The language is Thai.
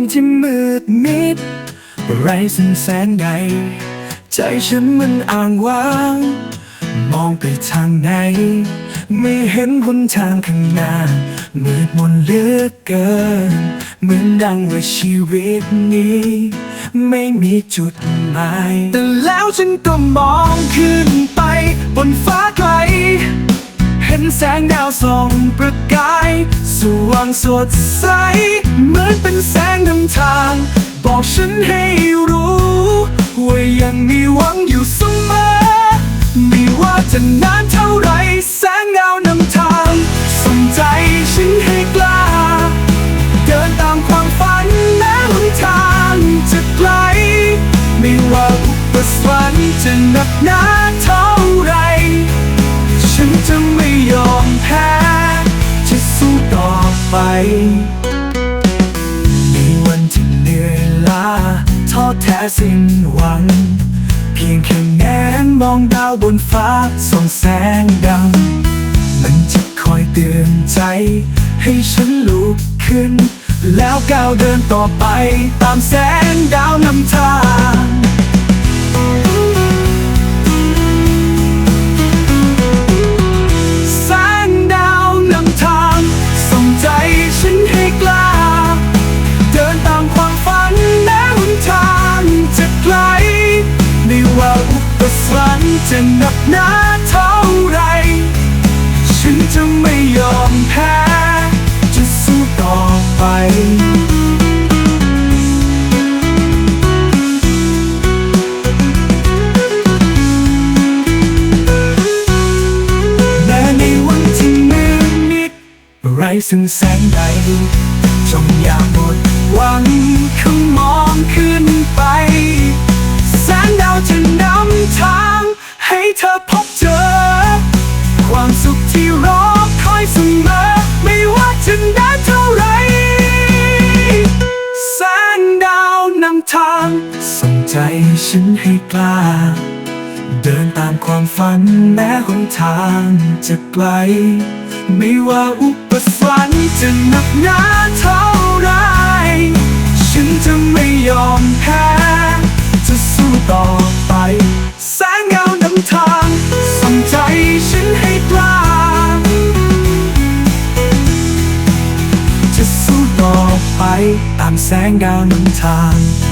นที่มืดมิดไรสันแสงใด ใจฉันมันอ่างว้าง มองไปทางไหน ไม่เห็นหนทางข้างหน้า มืดมนเหลือเกิน เหมือนดังว่าชีวิตนี้ ไม่มีจุดหมาย แต่แล้วฉันก็มองขึ้นไป บนฟ้าไกล เห็นแสงดาวส่องประกาย ว่างสดใส เหมือนเป็นแสงนำทาง บอกฉันให้รู้ว่ายังมีหวังอยู่เสมอไม่ว่าจะนานเท่าไรแสงดานำทางส่งใจฉันให้กล้า เดินตามความฝันแม้หนทางจะไกล ไม่ว่าอุปสรรคจะหนักหนาเท่าไร ฉันจะไม่ยอมแพ้ ท้อแท้สิ้นหวัง เพียงแค่แงนมองดาวบนฟ้าส่องแสงดัง มันจะคอยเตือนใจ ให้ฉันลุกขึ้น แล้วก้าวเดินต่อไปตามแสงดาวนำทาง ไรซึ่งแสงใดจงอย่าหมดหวังข้ามองขึ้นไป แสงดาวจะนำทาง ให้เธอพบเจอ ความสุขที่รอคอยเสมอ ไม่ว่าจะนานเท่าไร แสงดาวนำทางส่งใจฉันให้กล้า เดินตามความฝันแม้หนทางจะไกล ไม่ว่าอุปสรรคจะหนักหนาเท่าไร ฉันจะไม่ยอมแพ้ จะสู้ต่อไป แสงเงานำทางส่งใจฉันให้กล้า จะสู้ต่อไปตามแสงดาวนำทาง